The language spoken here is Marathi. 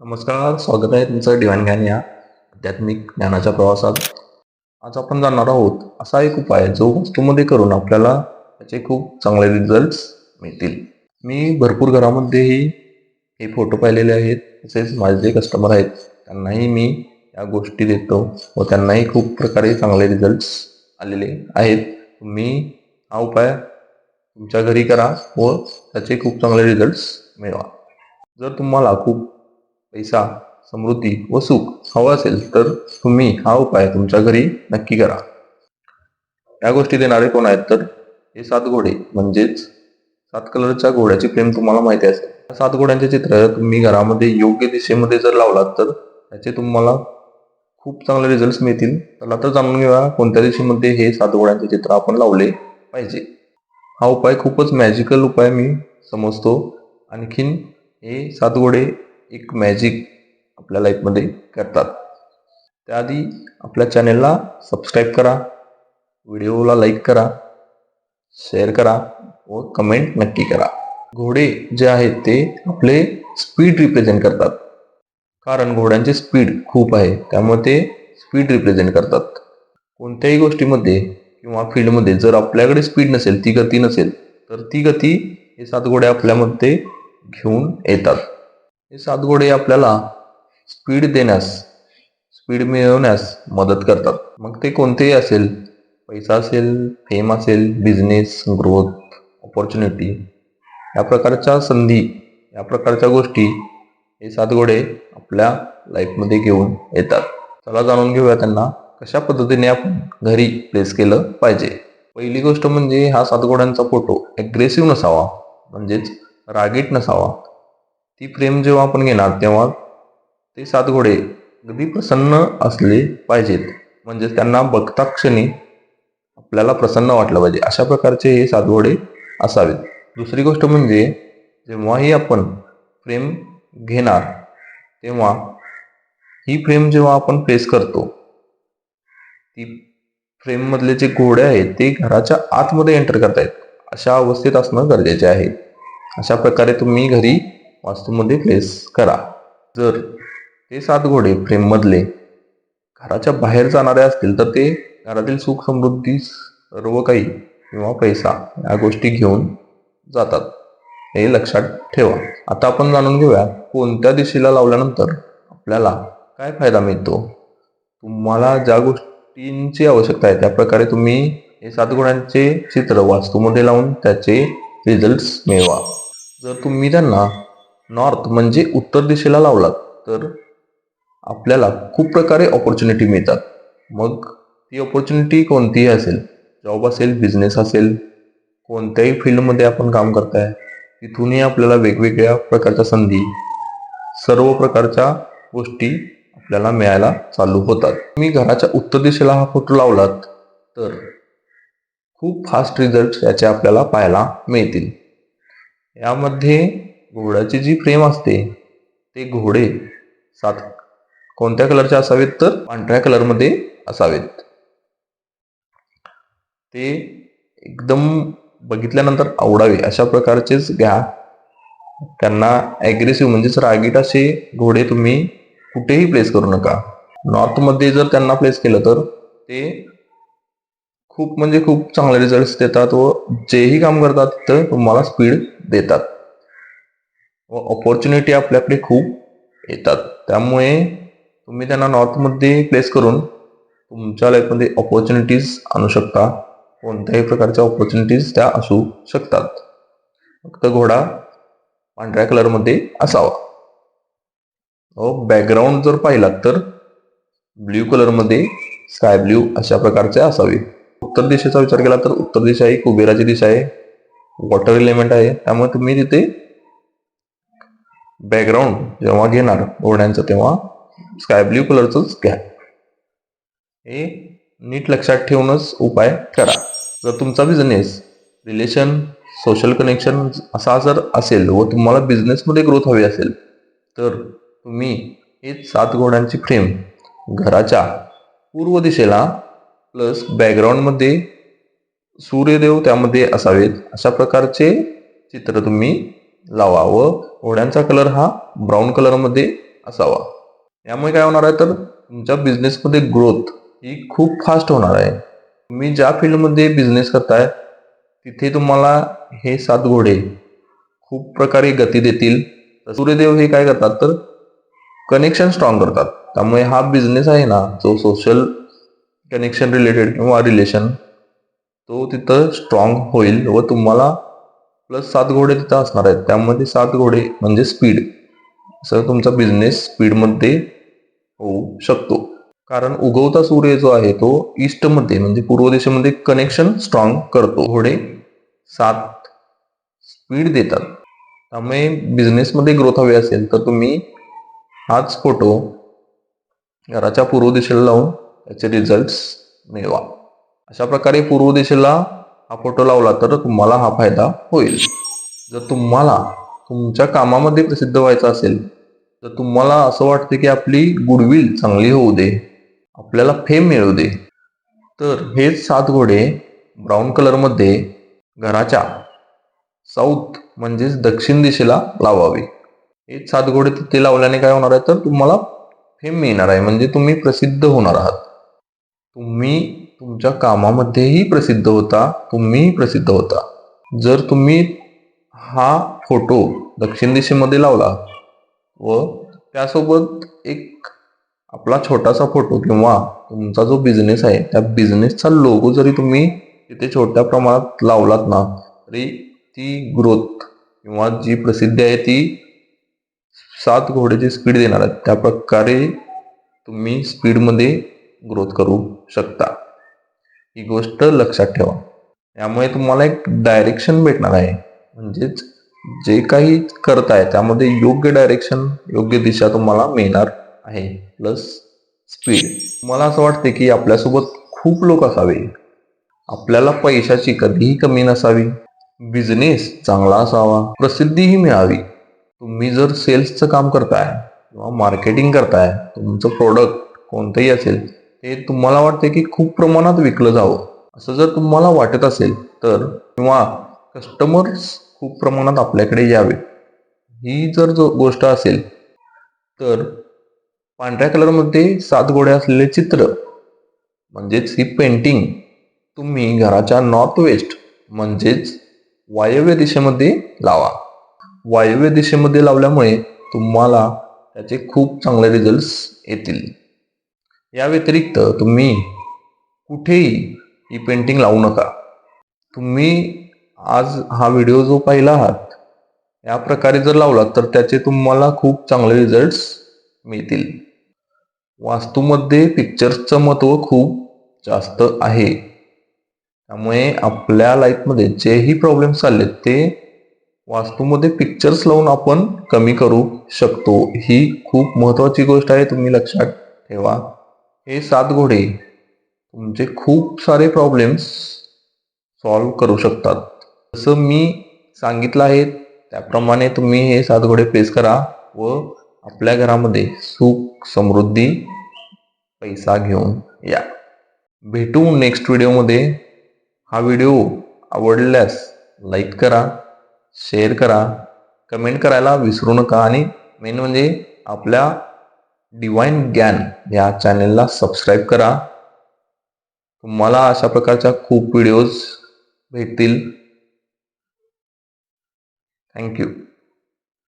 नमस्कार स्वागत आहे तुमचं डिवाइन ज्ञान या आध्यात्मिक ज्ञानाच्या प्रवासात. आज आपण जाणार आहोत असा एक उपाय जो वस्तूमध्ये करून आपल्याला त्याचे खूप चांगले रिझल्ट मिळतील. मी भरपूर घरामध्येही हे फोटो पाहिलेले आहेत तसेच माझे जे कस्टमर आहेत त्यांनाही मी या गोष्टी देतो व त्यांनाही खूप प्रकारे चांगले रिझल्ट आलेले आहेत. तुम्ही हा उपाय तुमच्या घरी करा व त्याचे खूप चांगले रिझल्ट्स मिळवा. जर तुम्हाला खूप पैसा समृद्धी व सुख हवं असेल तर तुम्ही हा उपाय तुमच्या घरी नक्की करा. या गोष्टी देणारे कोण आहेत तर हे सात घोडे म्हणजेच सात कलरच्या घोड्याची प्रेम तुम्हाला माहिती असेल. या सात घोड्यांचे चित्र तुम्ही घरामध्ये योग्य दिशेमध्ये जर लावलात तर त्याचे तुम्हाला खूप चांगले रिझल्ट मिळतील. चला तर जाणून घेऊया कोणत्या दिशेमध्ये हे सात घोड्यांचे चित्र आपण लावले पाहिजे. हा उपाय खूपच मॅजिकल उपाय मी समजतो. आणखीन हे सात घोडे एक मॅजिक आपल्या लाईफमध्ये करतात. त्याआधी आपल्या चॅनेलला सबस्क्राईब करा व्हिडिओला लाईक करा शेअर करा व कमेंट नक्की करा. घोडे जे आहेत ते आपले स्पीड रिप्रेझेंट करतात. कारण घोड्यांचे स्पीड खूप आहे त्यामुळे ते स्पीड रिप्रेझेंट करतात. कोणत्याही गोष्टीमध्ये किंवा फील्डमध्ये जर आपल्याकडे स्पीड नसेल ती गती नसेल तर ती गती हे सात घोडे आपल्यामध्ये घेऊन येतात. हे सात घोडे आपल्याला स्पीड देण्यास स्पीड मिळवण्यास मदत करतात. मग ते कोणतेही असेल पैसा असेल फेम असेल बिझनेस ग्रोथ ऑपॉर्च्युनिटी या प्रकारच्या संधी या प्रकारच्या गोष्टी हे सात घोडे आपल्या लाईफमध्ये घेऊन येतात. चला जाणून घेऊया त्यांना कशा पद्धतीने आपण घरी प्लेस केलं पाहिजे. पहिली गोष्ट म्हणजे हा सात घोड्यांचा फोटो ॲग्रेसिव्ह नसावा म्हणजेच रागीट नसावा. ती प्रेम जेव्हा आपण घेणार तेव्हा ते सात घोडे अगदी प्रसन्न असले पाहिजेत. म्हणजे त्यांना बघता क्षणी आपल्याला प्रसन्न वाटलं पाहिजे. अशा प्रकारचे हे सात घोडे असावेत. दुसरी गोष्ट म्हणजे जेव्हाही आपण प्रेम घेणार तेव्हा ही फ्रेम जेव्हा आपण फेस करतो ती फ्रेममधले जे घोडे आहेत ते घराच्या आतमध्ये एंटर करतायत. अशा अवस्थेत असणं गरजेचे आहे. अशा प्रकारे तुम्ही घरी वास्तूमध्ये प्लेस करा. जर ते सात घोडे फ्रेममधले घराच्या बाहेर जाणारे असतील तर ते घरातील सुख समृद्धी सर्व काही किंवा पैसा या गोष्टी घेऊन जातात. हे लक्षात ठेवा. आता आपण जाणून घेऊया कोणत्या दिशेला लावल्यानंतर आपल्याला काय फायदा मिळतो? तुम्हाला ज्या गोष्टींची आवश्यकता आहे त्या प्रकारे तुम्ही हे सात गुणांचे चित्र वास्तूमध्ये लावून त्याचे रिझल्ट्स मिळवा. जर तुम्ही त्यांना नॉर्थ म्हणजे उत्तर दिशेला लावलात तर आपल्याला खूप प्रकारे ऑपॉर्च्युनिटी मिळतात. मग ती ऑपॉर्च्युनिटी कोणतीही असेल जॉब असेल बिझनेस असेल कोणत्याही फील्डमध्ये आपण काम करताय तिथूनही आपल्याला वेगवेगळ्या प्रकारच्या संधी सर्व प्रकारच्या गोष्टी आपल्याला मिळायला चालू होतात. मी घराच्या उत्तर दिशेला हा फोटो लावलात तर खूप फास्ट रिझल्ट याचे आपल्याला पाहायला मिळतील. यामध्ये घोड्याची जी फ्रेम असते ते घोडे सात कोणत्या कलरचे असावेत तर? पांढऱ्या कलरमध्ये असावेत. ते एकदम बघितल्यानंतर आवडावे अशा प्रकारचेच घ्या. त्यांना ॲग्रेसिव्ह म्हणजेच रागीट असे घोडे तुम्ही कुठेही प्लेस करू नका. नॉर्थमध्ये जर त्यांना प्लेस केलं तर ते खूप म्हणजे खूप चांगले रिझल्ट देतात व जेही काम करतात तर तुम्हाला स्पीड देतात. व ऑपॉर्च्युनिटी आपल्याकडे खूप येतात. त्यामुळे तुम्ही त्यांना नॉर्थमध्ये प्लेस करून तुमच्या लाईफमध्ये ऑपॉर्च्युनिटीज आणू शकता. कोणत्याही प्रकारच्या ऑपॉर्च्युनिटीज त्या असू शकतात. फक्त घोडा पांढऱ्या कलरमध्ये असावा. हो, व बॅकग्राऊंड जर पाहिलात तर ब्ल्यू कलरमध्ये स्काय ब्ल्यू अशा प्रकारचे असावे. उत्तर दिशेचा विचार केला तर उत्तर दिशा ही कुबेराची दिशा आहे. वॉटर एलिमेंट आहे. त्यामुळे तुम्ही तिथे बॅकग्राऊंड जेव्हा घेणार घोड्यांचं तेव्हा स्काय ब्ल्यू कलरचंच घ्या. हे नीट लक्षात ठेवूनच उपाय करा. जर तुमचा बिझनेस रिलेशन सोशल कनेक्शन असा जर असेल व तुम्हाला बिझनेसमध्ये ग्रोथ हवी असेल तर तुम्ही हे सात घोड्यांची फ्रेम घराच्या पूर्व दिशेला प्लस बॅकग्राऊंडमध्ये सूर्यदेव त्यामध्ये असावेत. अशा प्रकारचे चित्र तुम्ही लावा व घोड्यांचा कलर हा ब्राऊन कलरमध्ये असावा. यामुळे काय होणार आहे तर तुमच्या बिझनेसमध्ये ग्रोथ ही खूप फास्ट होणार आहे. तुम्ही ज्या फील्डमध्ये बिझनेस करताय तिथे तुम्हाला हे सात घोडे खूप प्रकारे गती देतील. सूर्यदेव हे काय करतात तर कनेक्शन स्ट्रॉंग करतात. त्यामुळे हा बिझनेस आहे ना जो सोशल कनेक्शन रिलेटेड किंवा रिलेशन तो तिथं स्ट्रॉंग होईल व तुम्हाला प्लस सात घोडे तिथं असणार आहेत. त्यामध्ये सात घोडे म्हणजे स्पीड असं तुमचा बिझनेस स्पीडमध्ये होऊ शकतो. कारण उगवता सूर्य जो आहे तो ईस्टमध्ये म्हणजे पूर्व दिशेमध्ये कनेक्शन स्ट्रॉंग करतो. घोडे सात स्पीड देतात. त्यामुळे बिझनेसमध्ये ग्रोथ हवी असेल तर तुम्ही हाच फोटो घराच्या पूर्व दिशेला लावून त्याचे रिझल्ट मिळवा. अशा प्रकारे पूर्व दिशेला हा फोटो लावला तर तुम्हाला हा फायदा होईल. जर तुम्हाला तुमच्या कामामध्ये प्रसिद्ध व्हायचं असेल तर तुम्हाला असं वाटतं की आपली गुडविल चांगली होऊ दे आपल्याला फेम मिळू दे. तर हेच सात घोडे ब्राऊन कलरमध्ये घराच्या साऊथ म्हणजेच दक्षिण दिशेला लावावे. हे सात घोडे तिथे लावल्याने काय होणार आहे? तर तुम्हाला फेम मिळणार आहे. म्हणजे तुम्ही प्रसिद्ध होणार आहात. तुम्ही तुमच्या कामामध्येही प्रसिद्ध होता तुम्हीही प्रसिद्ध होता. जर तुम्ही हा फोटो दक्षिण दिशेमध्ये लावला व त्यासोबत एक आपला छोटासा फोटो किंवा तुमचा जो बिझनेस आहे त्या बिझनेसचा लोगो जरी तुम्ही तिथे छोट्या प्रमाणात लावलात ना तरी ती ग्रोथ किंवा जी प्रसिद्धी आहे ती सात घोड्याची स्पीड देणार आहेत त्या प्रकारे तुम्ही स्पीडमध्ये ग्रोथ करू शकता. ही गोष्ट लक्षात ठेवा. त्यामुळे तुम्हाला एक डायरेक्शन भेटणार आहे. म्हणजेच जे काही करताय त्यामध्ये योग्य डायरेक्शन योग्य दिशा तुम्हाला मिळणार आहे. प्लस स्पीड मला असं वाटते की आपल्यासोबत खूप लोक असावे. आपल्याला पैशाची कधीही कमी नसावी. बिझनेस चांगला असावा. प्रसिद्धीही मिळावी. तुम्ही जर सेल्सचं काम करताय किंवा मार्केटिंग करताय तुमचं प्रोडक्ट कोणतंही असेल ते तुम्हाला वाटते की खूप प्रमाणात विकलं जावं. असं जर तुम्हाला वाटत असेल तर किंवा कस्टमर्स खूप प्रमाणात आपल्याकडे यावे. ही जर जो गोष्ट असेल तर पांढऱ्या कलरमध्ये सात गोड्या असलेले चित्र म्हणजेच ही पेंटिंग तुम्ही घराच्या नॉर्थ वेस्ट म्हणजेच वायव्य दिशेमध्ये लावा. वायव्य दिशेमध्ये लावल्यामुळे तुम्हाला त्याचे खूप चांगले रिझल्ट्स येतील. या व्यतिरिक्त तुम्ही कुठेही ही पेंटिंग लावू नका. तुम्ही आज हा व्हिडिओ जो पाहिला आहात या प्रकारे जर लावलात तर त्याचे तुम्हाला खूप चांगले रिझल्ट्स मिळतील. वास्तूमध्ये पिक्चर्सचं महत्त्व खूप जास्त आहे. त्यामुळे आपल्या लाईफमध्ये जेही प्रॉब्लेम्स आले ते वास्तूमध्ये पिक्चर्स लावून आपण कमी करू शकतो. ही खूप महत्त्वाची गोष्ट आहे तुम्ही लक्षात ठेवा. हे सात घोडे तुमचे खूप सारे प्रॉब्लेम्स सॉल्व करू शकतात. जसं मी सांगितलं आहे त्याप्रमाणे तुम्ही हे सात घोडे प्लेस करा व आपल्या घरामध्ये सुख समृद्धी पैसा घेऊन या. भेटू नेक्स्ट व्हिडिओमध्ये हा व्हिडिओ आवडल्यास लाईक करा शेअर करा कमेंट करायला विसरू नका आणि मेन म्हणजे आपल्या डिवाईन ज्ञान या चॅनेलला सबस्क्राईब करा. तुम्हाला अशा प्रकारच्या खूप व्हिडिओज भेटतील. थँक्यू